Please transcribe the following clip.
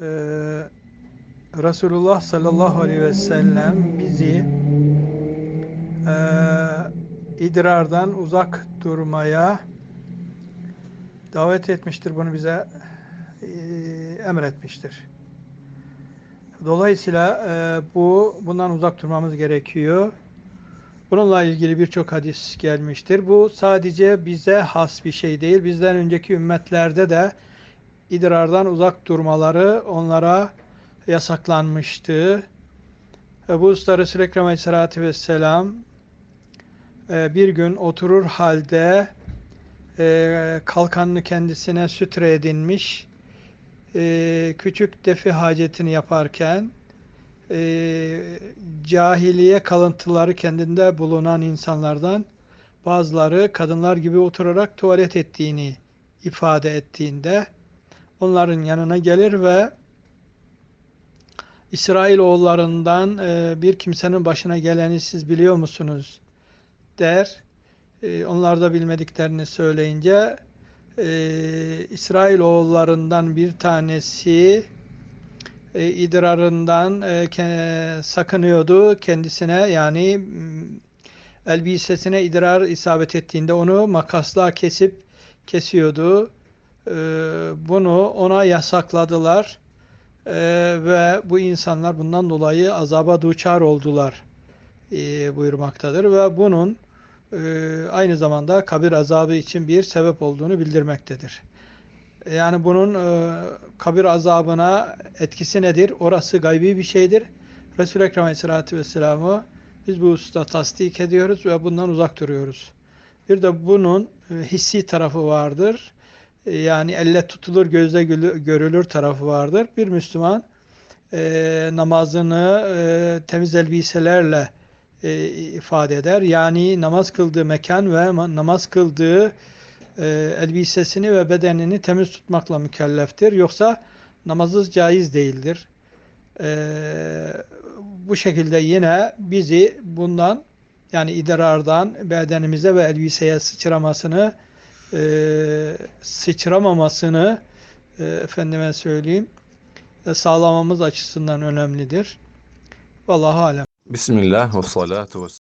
Ee, Resulullah sallallahu aleyhi ve sellem bizi e, idrardan uzak durmaya davet etmiştir. Bunu bize e, emretmiştir. Dolayısıyla e, bu bundan uzak durmamız gerekiyor. Bununla ilgili birçok hadis gelmiştir. Bu sadece bize has bir şey değil. Bizden önceki ümmetlerde de idrardan uzak durmaları onlara yasaklanmıştı. E, bu usta Resul-i Ekrem Aleyhisselatü Vesselam e, bir gün oturur halde e, kalkanını kendisine sütre edinmiş e, küçük defi hacetini yaparken cahiliye kalıntıları kendinde bulunan insanlardan bazıları kadınlar gibi oturarak tuvalet ettiğini ifade ettiğinde onların yanına gelir ve İsrail oğullarından e, bir kimsenin başına geleni siz biliyor musunuz der. E, onlar da bilmediklerini söyleyince e, İsrail oğullarından bir tanesi e, idrarından sakınıyordu kendisine yani elbisesine idrar isabet ettiğinde onu makasla kesip kesiyordu. E, bunu ona yasakladılar e, ve bu insanlar bundan dolayı azaba duçar oldular e, buyurmaktadır ve bunun e, aynı zamanda kabir azabı için bir sebep olduğunu bildirmektedir. Yani bunun e, kabir azabına etkisi nedir? Orası gaybi bir şeydir. Resul-i Ekrem Aleyhisselatü Vesselam'ı biz bu hususta tasdik ediyoruz ve bundan uzak duruyoruz. Bir de bunun e, hissi tarafı vardır. E, yani elle tutulur, gözle görülür tarafı vardır. Bir Müslüman e, namazını e, temiz elbiselerle e, ifade eder. Yani namaz kıldığı mekan ve namaz kıldığı e, elbisesini ve bedenini temiz tutmakla mükelleftir. Yoksa namazsız caiz değildir. E, bu şekilde yine bizi bundan yani idrardan bedenimize ve elbiseye sıçramasını e, sıçramamasını e, efendime söyleyeyim e, sağlamamız açısından önemlidir. Vallahu alem. Bismillah ve salatu ve